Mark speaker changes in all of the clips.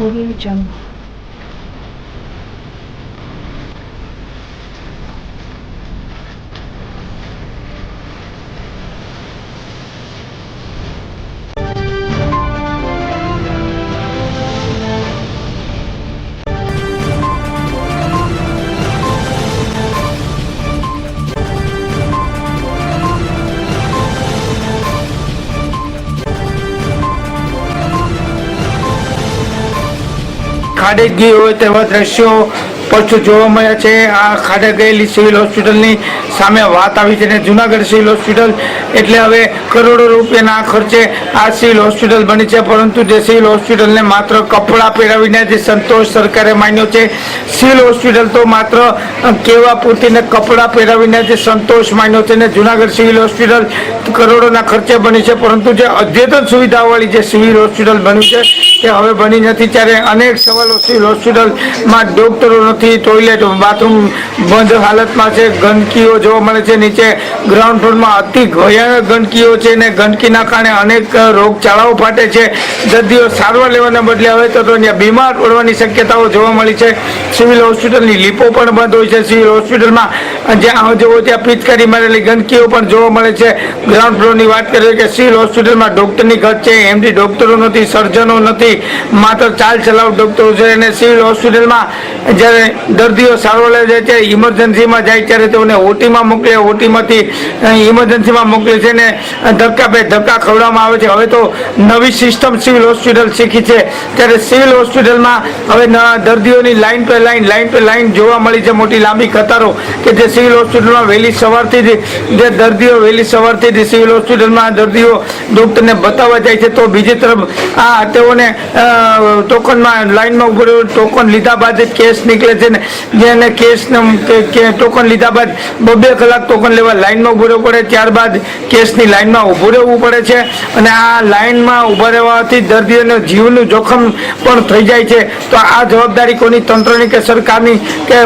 Speaker 1: uğrayacağım.
Speaker 2: ખાડે ગઈ હોય તેવા દ્રશ્યો પરચું જોવા મળ્યા છે. આ ખાડે ગયેલી સિવિલ હોસ્પિટલની સામે વાત આવી છે ને જુનાગઢ સિવિલ હોસ્પિટલ એટલે હવે કરોડો રૂપિયાના ખર્ચે આ સિવિલ હોસ્પિટલ બની છે. પરંતુ જે સિવિલ હોસ્પિટલને માત્ર કપડાં પહેરાવીને જે સંતોષ સરકારે માન્યો છે. સિવિલ હોસ્પિટલ તો માત્ર કેવા પૂરતીને કપડાં પહેરાવીને જે સંતોષ માન્યો છે ને જુનાગઢ સિવિલ હોસ્પિટલ કરોડોના ખર્ચે બની છે. પરંતુ જે અદ્યતન સુવિધાવાળી જે સિવિલ હોસ્પિટલ બન્યું છે તે હવે બની નથી ત્યારે અનેક સવાલો સિવિલ હોસ્પિટલમાં ડોક્ટરો નથી ટોયલેટ બાથરૂમ બંધ હાલતમાં છે. ગંદકીઓ જોવા મળે છે. નીચે ગ્રાઉન્ડ ફ્લોરમાં અતિ ભયાનક ગંદકીઓ છે ને ગંદકીના કારણે અનેક રોગચાળાઓ ફાટે છે. દર્દીઓ સારવાર લેવાના બદલે હવે તો ત્યાં બીમાર પડવાની શક્યતાઓ જોવા મળી છે. સિવિલ હોસ્પિટલની લીપો પણ બંધ હોય છે. સિવિલ હોસ્પિટલમાં જ્યાં જવો ત્યાં પિચકારી મારેલી ગંદકીઓ પણ જોવા મળે છે. ગ્રાઉન્ડ ફ્લોરની વાત કરીએ કે સિવિલ હોસ્પિટલમાં ડોક્ટરની ઘટ છે. એમડી ડોક્ટરો નથી, સર્જનો નથી. માત્ર ચાલ ચલાવ ડોક્ટરો છે અને સિવિલ હોસ્પિટલમાં જ્યારે દર્દીઓ સારવાર લે છે ઇમરજન્સીમાં જાય ત્યારે તેઓને ઓટીમાં મોકલે ઓટીમાંથી ઇમરજન્સીમાં મોકલે છે ને ધક્કા બે ધક્કા ખવડાવવામાં આવે છે. હવે તો નવી સિસ્ટમ સિવિલ હોસ્પિટલ શીખી છે. ત્યારે સિવિલ હોસ્પિટલમાં હવે દર્દીઓની લાઇન પર લાઈન લાઇન પર લાઇન જોવા મળી છે મોટી લાંબી કતારો કે જે સિવિલ હોસ્પિટલમાં વહેલી સવારથી જ, જે દર્દીઓ વહેલી સવારથી જ સિવિલ હોસ્પિટલમાં દર્દીઓ ડૉક્ટરને બતાવવા જાય છે. તો બીજી તરફ આ તેઓને ટોકનમાં લાઈનમાં ઊભો રહ્યો, ટોકન લીધા બાદ કેસ નીકળે છે ને, જેને કેસ ટોકન લીધા બાદ બબે કલાક ટોકન લેવા લાઈનમાં ઊભો રહેવું પડે, ત્યારબાદ કેસની લાઈનમાં ઊભું રહેવું પડે છે. અને આ લાઈનમાં ઊભા રહેવાથી દર્દીઓને જીવનું જોખમ પણ થઈ જાય છે. તો આ જવાબદારી કોની? તંત્રની કે સરકારની? કે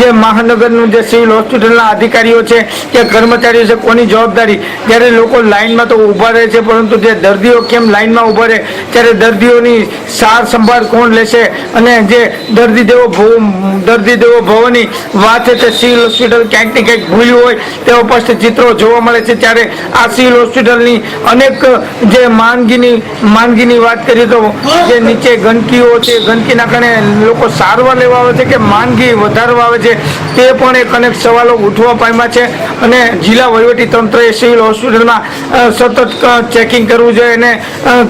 Speaker 2: જે મહાનગરનું જે સિવિલ હોસ્પિટલના અધિકારીઓ છે, કે કર્મચારીઓ છે, કોની જવાબદારી? જ્યારે લોકો લાઈનમાં તો ઊભા રહે છે, પરંતુ જે દર્દીઓ કેમ લાઈનમાં ઊભા રહે? ત્યારે દર્દીઓની સાર સંભાળ કોણ લેશે? અને જે દર્દી દેવો દર્દી દેવો ભવની વાત છે તે સિવિલ હોસ્પિટલ ક્યાંક ને ક્યાંક ભૂલ્યું હોય તેવા સ્પષ્ટ ચિત્રો જોવા મળે છે. ત્યારે આ સિવિલ હોસ્પિટલની અનેક જે માંદગીની માંદગીની વાત કરીએ તો જે નીચે ગંદકીઓ છે, ગંદકીના કારણે લોકો સારવાર લેવા આવે છે કે માંદગી વધારવા આવે છે તે પણ એક અનેક સવાલો ઉઠવા પામ્યા છે. અને જિલ્લા વહીવટી તંત્રએ સિવિલ હોસ્પિટલમાં સતત ચેકિંગ કરવું જોઈએ અને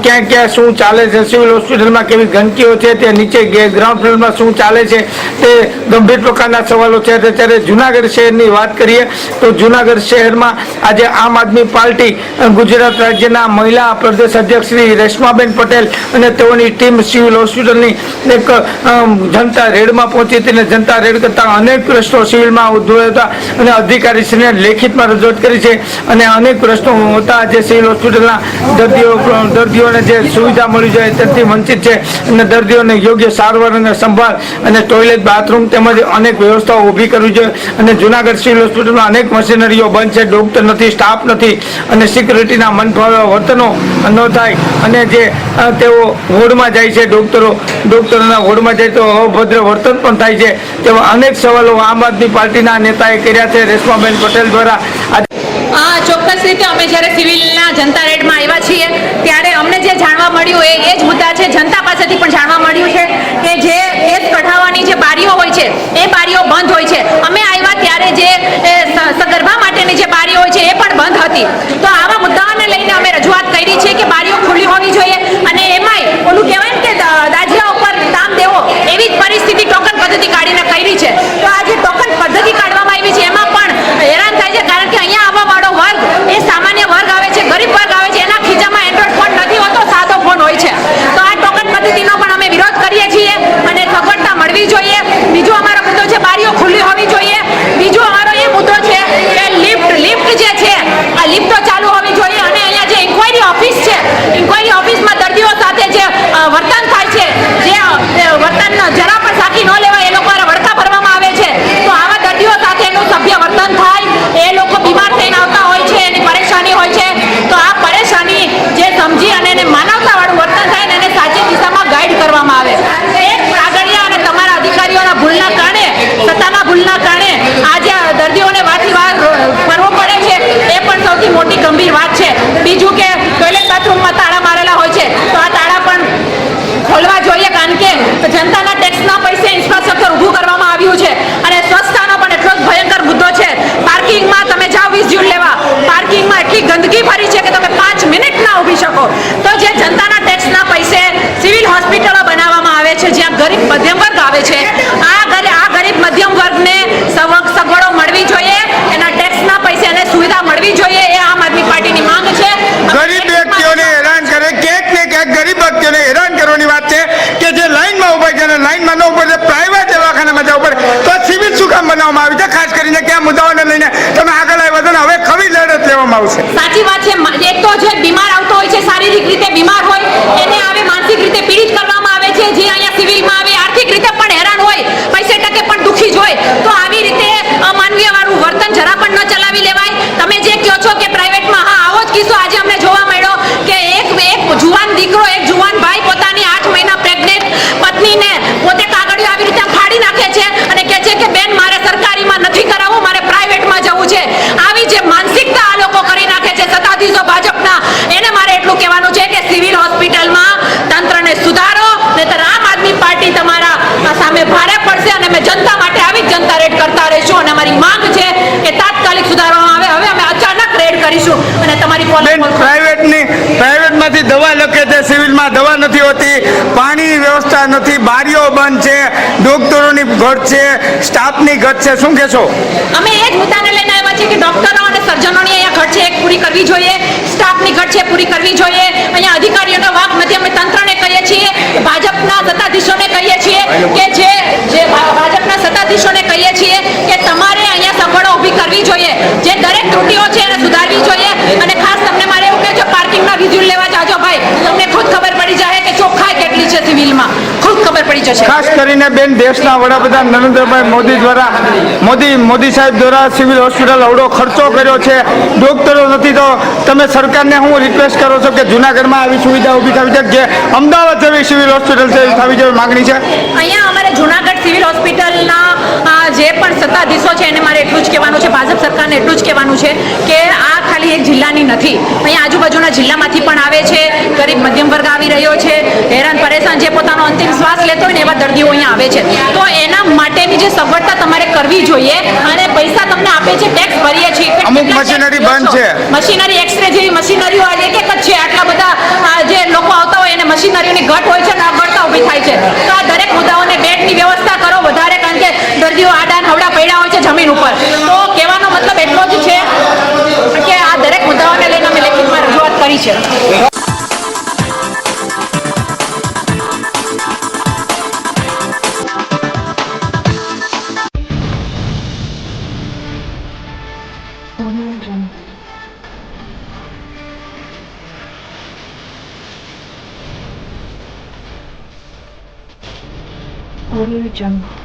Speaker 2: ક્યાં ક્યાં શું ચાલે છે સિવિલ હોસ્પિટલમાં કેવી ગંદકીઓ છે તે નીચે ગ્રાઉન્ડ ફ્લોરમાં શું ચાલે છે તે ગંભીર પ્રકારના સવાલો છે. ત્યારે જુનાગઢ શહેરની વાત કરીએ તો જુનાગઢ શહેરમાં આજે આમ આદમી પાર્ટી ગુજરાત રાજ્યના મહિલા પ્રદેશ અધ્યક્ષ શ્રી રેશમાબેન પટેલ અને તેઓની ટીમ સિવિલ હોસ્પિટલની એક જનતા રેડમાં પહોંચી હતી અને જનતા રેડ કરતા અનેક પ્રશ્નો સિવિલમાં ઉદ્ભવ્યા હતા અને અધિકારીશ્રીને લેખિતમાં રજૂઆત કરી છે અને અનેક પ્રશ્નો હતા જે સિવિલ હોસ્પિટલના દર્દીઓ, દર્દીઓને જે સુવિધા મળી જાય તેથી વંચિત છે અને દર્દીઓને યોગ્ય સારવાર અને સંભાળ અને ટોયલેટ બાથરૂમ તેમજ અનેક વ્યવસ્થાઓ ઊભી કરવી જોઈએ. અને જૂનાગઢ સિવિલ હોસ્પિટલમાં અનેક મશીનરીઓ બંધ છે. ડોક્ટર નથી સ્ટાફ નથી અને સિક્યુરિટીના મનફાવે વર્તનો ન થાય. અને જે તેઓ હોડમાં જાય છે, ડોક્ટરો, ડોક્ટરોના હોડમાં જાય તો અભદ્ર વર્તન પણ થાય છે. તેવા અનેક સવાલો આમ આદમી પાર્ટીના નેતાએ કર્યા છે. રેશમાબેન પટેલ દ્વારા આજે
Speaker 3: ચોક્કસ રીતે અમે જ્યારે સિવિલના જનતા રેડમાં આવ્યા છીએ, ત્યારે અમને જે જાણવા મળ્યું એ એ જ મુદ્દા છે. જનતા પાસેથી પણ જાણવા મળ્યું છે કે જે કેસ કઢાવવાની જે બારીઓ હોય છે, એ બારીઓ બંધ હોય છે. અમે આવ્યા ત્યારે જે સગર્ભા માટેની જે બારીઓ હોય છે, એ પણ બંધ હતી. તો આવા મુદ્દાઓને લઈને અમે રજૂઆત કરી છે કે બારીઓ ખુલ્લી હોવી જોઈએ અને એમાંય ઓલું કહેવાય ને કે દ- દાજિયા ઉપર દામ દેવો એવી જ પરિસ્થિતિ ટોકન પદ્ધતિ કાઢીને કરી છે તો આ જે ટોકન પદ્ધતિ કાઢવામાં આવી છે એમાં પણ હેરાન થાય છે કારણ કે અહીંયા આવવા વાળો વર્ગ એ સામાન્ય વર્ગ આવે છે ગરીબ વર્ગ આવે છે એના ખીચામાં એન્ડ્રોઈડ ફોન નથી હોતો સાદો ફોન હોય છે તો આ ટોકન પદ્ધતિનો પણ અમે વિરોધ કરીએ છીએ અને સગવડતા મળવી જોઈએ બીજો અમારો મુદ્દો છે બારીઓ ખુલ્લી હોવી જોઈએ બીજો અમારો એ મુદ્દો છે કે લિફ્ટ લિફ્ટ જે છે આ લિફ્ટો ચાલુ હોવી બીજું કે ટોયલેટ બાથરૂમમાં તાળા મારેલા હોય છે તો આ તાળા પણ ખોલવા જોઈએ કારણ કે જનતાના ટેક્સના પૈસે ઇન્ફ્રાસ્ટ્રક્ચર ઊભું કરવામાં આવ્યું છે અને સ્વચ્છતાનો પણ એટલો જ ભયંકર મુદ્દો છે પાર્કિંગમાં તમે જાઓ વીસ જૂન લેવા પાર્કિંગમાં એટલી ગંદકી ભરી છે કે તમે પાંચ મિનિટ ના ઊભી શકો તો જે જનતાના ટેક્સના પૈસે સિવિલ હોસ્પિટલો બનાવવામાં આવે છે જ્યાં ગરીબ મધ્યમ વર્ગ આવે છે. આ ઘરે આ ગરીબ મધ્યમ વર્ગને સગવડો મળવી જોઈએ એના ટેક્સના પૈસે એને સુવિધા મળવી જોઈએ એ આમ આદમી પાર્ટીની માંગ છે.
Speaker 2: ગરીબ વ્યક્તિઓને હેરાન કરે ક્યાંક ને ક્યાંક ગરીબ વ્યક્તિઓને હેરાન કરવાની વાત છે કે જે લાઈનમાં ઊભા છે અને લાઈનમાં ન ઊભા પ્રાઇવેટ દવાખાનામાં જવું પડે. તો સિવિલ શું કામ બનાવવામાં આવી છે? ખાસ કરીને કયા મુદ્દાઓને લઈને તમે આગળ આવ્યા હવે ખરી લડત લેવામાં આવશે.
Speaker 3: સાચી વાત છે એક તો જે બીમાર આવતો હોય છે શારીરિક રીતે બીમાર હોય એને આવે માનસિક રીતે પીડિત કરવામાં આવે છે જે અહીંયા સિવિલમાં આવે આર્થિક રીતે પણ હેરાન હોય પૈસે ટકે પણ દુખી જ હોય તો આવી રીતે અમાનવીય વાળું વર્તન જરા પણ ન ચલાવી લેવાય તમે જે કહો છો કે પ્રાઇવેટમાં હા આવો જ કિસ્સો આજે અમને જોવા મળ્યો કે એક એક જુવાન દીકરો એક જુવાન ભાઈ પોતાની આઠ મહિના પ્રેગ્નેન્ટ પત્નીને પોતે કાગળિયો આવી રીતે આમ ફાડી નાખે છે અને કહે છે કે બેન મારે સરકારીમાં નથી કરાવવું મારે પ્રાઇવેટમાં જવું છે આવી જે માનસિકતા આ લોકો કરી નાખે છે સત્તાધીશો ભાજપના એને મારે એટલું કહેવાનું છે કે સિવિલ હોસ્પિટલમાં તંત્રને સુધારો નહીતર આમ આદમી પાર્ટી તમારા આ સામે ભારે પડશે અને અમે જનતા માટે આવી જ જનતા રેડ કરતા રહીશું અને અમારી માંગ છે કે તાત્કાલિક સુધારવામાં આવે હવે અમે અચાનક રેડ કરીશું અને તમારી પોલ
Speaker 2: બેન
Speaker 3: ખોલશું.
Speaker 2: પ્રાઇવેટની પ્રાઇવેટમાંથી દવા લખે છે, સિવિલમાં દવા નથી હોતી, પાણીની વ્યવસ્થા નથી, બારીઓ બંધ છે, ડોક્ટરોની ઘટ છે, સ્ટાફની ઘટ છે. શું કહેશો?
Speaker 3: અમે એ જ મુદ્દાને લઈને આવ્યા છીએ કે ડોક્ટરો અને સર્જનોની અહીંયા ઘટ છે, એક પૂરી કરવી જોઈએ, સ્ટાફની ઘટ છે પૂરી કરવી જોઈએ. અહીંયા અધિકારીઓનો વાંક નથી, અમે તંત્રને કહીએ છીએ, ભાજપના સત્તાધીશોને કહીએ છીએ કે જે ભાજપના સત્તાધીશોને કહીએ છીએ કે તમારે અહીંયા સગવડો ઊભી કરવી જોઈએ જે દરેક ત્રુટીઓ છે એને સુધારવી જોઈએ અને ખાસ તમને મારે એવું કહે છે પાર્કિંગના વિઝ્યુઅલ લેવા જાજો ભાઈ તમને ખુદ ખબર પડી જાય કે ચોખ્ખાઈ કેટલી છે સિવિલમાં ખુદ ખબર પડી જશે
Speaker 2: ખાસ કરીને બેન દેશના વડાપ્રધાન નરેન્દ્રભાઈ મોદી દ્વારા મોદી મોદી સાહેબ દ્વારા સિવિલ હોસ્પિટલ અવડો ખર્ચો કર્યો છે. ડોક્ટરો નથી તો તમે સરકારને હું રિક્વેસ્ટ કરો છો કે જુનાગઢમાં આવી સુવિધા ઊભી થવી છે જે અમદાવાદ જેવી સિવિલ હોસ્પિટલ છે થવી જેવી માગણી છે.
Speaker 3: અહીંયા અમારે જુનાગઢ સિવિલ હોસ્પિટલના જે પણ સત્તાધીશો છે એને મારે એટલું જ કહેવાનું છે ભાજપ સરકારને એટલું જ કહેવાનું છે કે આ ખાલી એક જિલ્લાની નથી. અહીંયા આજુબાજુના જિલ્લામાંથી પણ આવે છે ગરીબ મધ્યમ વર્ગ આવી રહ્યો છે હેરાન પરેશાન જે પોતાનો અંતિમ શ્વાસ લેતો હોય ને એવા દર્દીઓ અહીંયા આવે છે. તો એના માટેની જે સગવડતા તમારે કરવી જોઈએ અને પૈસા તમને આપે છે ટેક્સ ભરીએ છીએ.
Speaker 2: અમુક મશીનરી બંધ
Speaker 3: છે. મશીનરી એક્સરે જેવી મશીનરીઓ આજે એક એક જ છે. આટલા બધા જે લોકો આવતા હોય એને મશીનરીઓની ઘટ હોય છે ને
Speaker 4: Oyuncum. Oyuncum.